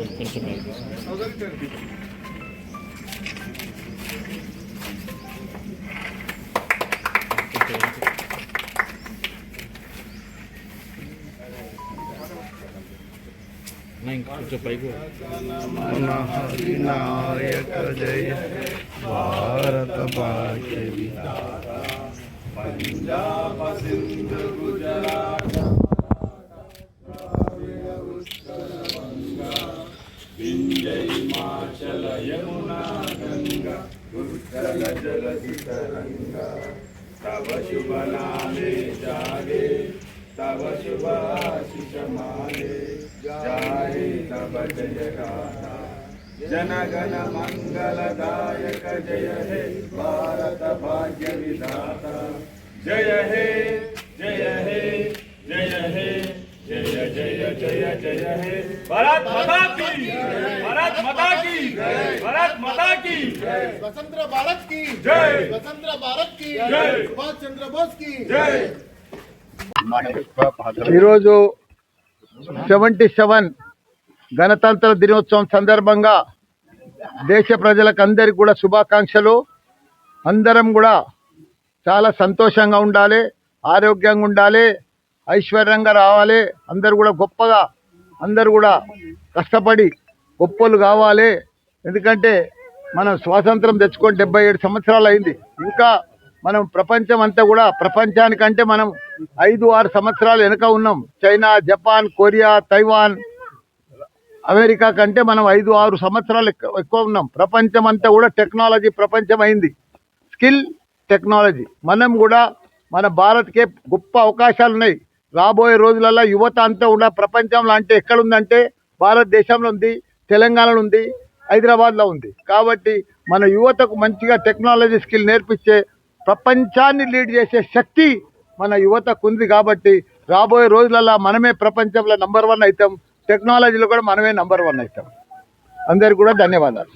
కొంచెం పైకి. కొంచెం వెనక్కి. అన్న, ఇంకా కొంచెం పైకి పో. వినాయక జయ భారత భాగ్య हिमाचल यमुना गंगा उज्जल जल तरंगा तब शुभ नाले जागे तब शुभ आशिष माले जाए तब जय गाथा जन गण मंगलदायक जय हे, भारत भाग्य विधाता जय हे जय हे जय हे, जय जय जय जय हे। भारत माता भारत माता की भारत माता की स्वतंत्र भारत की जय। स्वतंत्र भारत की जय। सुभाष चंद्र बोस की जय ఈరోజు సెవెంటీ సెవెన్ గణతంత్ర దినోత్సవం సందర్భంగా దేశ ప్రజలకు అందరికి కూడా శుభాకాంక్షలు అందరం కూడా చాలా సంతోషంగా ఉండాలి ఆరోగ్యంగా ఉండాలి ఐశ్వర్యంగా రావాలి అందరు కూడా గొప్పగా అందరు కూడా కష్టపడి గొప్పలు కావాలి. ఎందుకంటే మనం స్వాతంత్రం తెచ్చుకొని డెబ్బై ఏడు సంవత్సరాలు అయింది. ఇంకా మనం ప్రపంచం అంతా కూడా ప్రపంచానికంటే మనం ఐదు ఆరు సంవత్సరాలు వెనుక ఉన్నాం. China Japan Korea Taiwan America కంటే మనం ఐదు ఆరు సంవత్సరాలు ఎక్కువ ఉన్నాం. ప్రపంచం అంతా కూడా టెక్నాలజీ ప్రపంచం అయింది స్కిల్ టెక్నాలజీ. మనం కూడా మన భారత్కే గొప్ప అవకాశాలు ఉన్నాయి రాబోయే రోజులలో యువత అంతా కూడా ప్రపంచంలో అంటే ఎక్కడ ఉందంటే భారతదేశంలో ఉంది. తెలంగాణలో ఉంది హైదరాబాద్లో ఉంది. కాబట్టి మన యువతకు మంచిగా టెక్నాలజీ స్కిల్ నేర్పించే ప్రపంచాన్ని లీడ్ చేసే శక్తి మన యువతకు ఉంది కాబట్టి రాబోయే రోజులలో మనమే ప్రపంచంలో నంబర్ వన్ అవుతాం. టెక్నాలజీలో కూడా మనమే నంబర్ వన్ అవుతాం. అందరికి కూడా ధన్యవాదాలు.